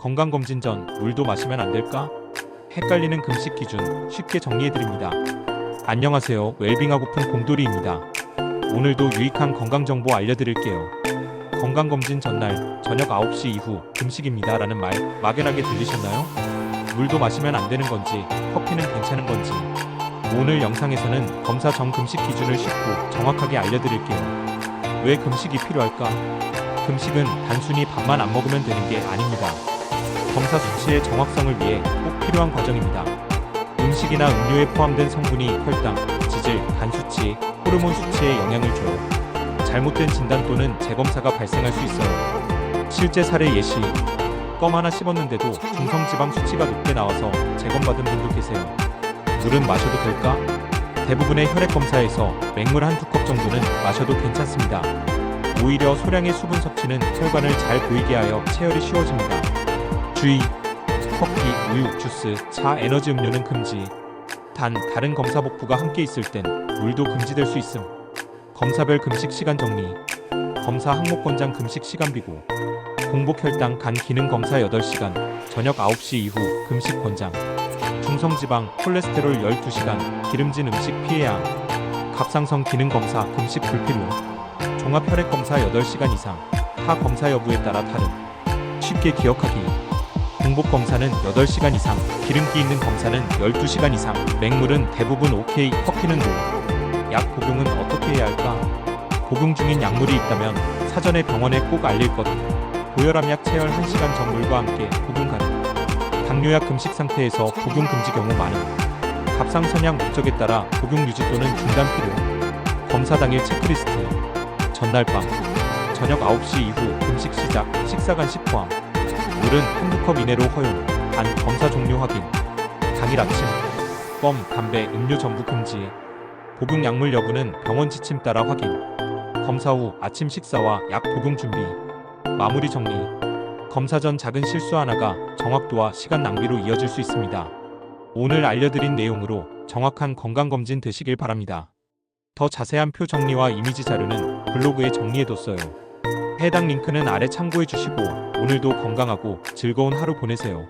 건강검진 전 물도 마시면 안 될까? 헷갈리는 금식 기준 쉽게 정리해드립니다. 안녕하세요. 웰빙하고픈 곰돌이입니다. 오늘도 유익한 건강정보 알려드릴게요. 건강검진 전날 저녁 9시 이후 금식입니다. 라는 말 막연하게 들리셨나요? 물도 마시면 안 되는 건지 커피는 괜찮은 건지 오늘 영상에서는 검사 전 금식 기준을 쉽고 정확하게 알려드릴게요. 왜 금식이 필요할까? 금식은 단순히 밥만 안 먹으면 되는 게 아닙니다. 검사 수치의 정확성을 위해 꼭 필요한 과정입니다. 음식이나 음료에 포함된 성분이 혈당, 지질, 간 수치, 호르몬 수치에 영향을 줘요. 잘못된 진단 또는 재검사가 발생할 수 있어요. 실제 사례 예시. 껌 하나 씹었는데도 중성 지방 수치가 높게 나와서 재검받은 분도 계세요. 물은 마셔도 될까? 대부분의 혈액 검사에서 맹물 한 두 컵 정도는 마셔도 괜찮습니다. 오히려 소량의 수분 섭취는 혈관을 잘 보이게 하여 체열이 쉬워집니다. 주의! 커피, 우유, 주스, 차, 에너지 음료는 금지. 단 다른 검사 복부가 함께 있을 땐 물도 금지될 수 있음. 검사별 금식 시간 정리. 검사 항목 권장 금식 시간 비고. 공복 혈당 간 기능 검사 8시간. 저녁 9시 이후 금식 권장. 중성 지방, 콜레스테롤 12시간. 기름진 음식 피해야 함. 갑상선 기능 검사 금식 불필요. 종합 혈액 검사 8시간 이상. 타 검사 여부에 따라 다름. 쉽게 기억하기. 공복 검사는 8시간 이상, 기름기 있는 검사는 12시간 이상, 맹물은 대부분 오케이, 커피는 노. 약 복용은 어떻게 해야 할까? 복용 중인 약물이 있다면 사전에 병원에 꼭 알릴 것. 고혈압약 체열 1시간 전 물과 함께 복용 가능. 당뇨약 금식 상태에서 복용 금지 경우 많음. 갑상선약 목적에 따라 복용 유지 또는 중단 필요. 검사 당일 체크리스트. 전날 밤. 저녁 9시 이후 금식 시작, 식사 간 식 포함. 물은 한두 컵 이내로 허용. 단 검사 종료 확인. 당일 아침. 껌, 담배, 음료 전부 금지. 복용 약물 여부는 병원 지침 따라 확인. 검사 후 아침 식사와 약 복용 준비. 마무리 정리. 검사 전 작은 실수 하나가 정확도와 시간 낭비로 이어질 수 있습니다. 오늘 알려드린 내용으로 정확한 건강검진 되시길 바랍니다. 더 자세한 표 정리와 이미지 자료는 블로그에 정리해뒀어요. 해당 링크는 아래 참고해 주시고 오늘도 건강하고 즐거운 하루 보내세요.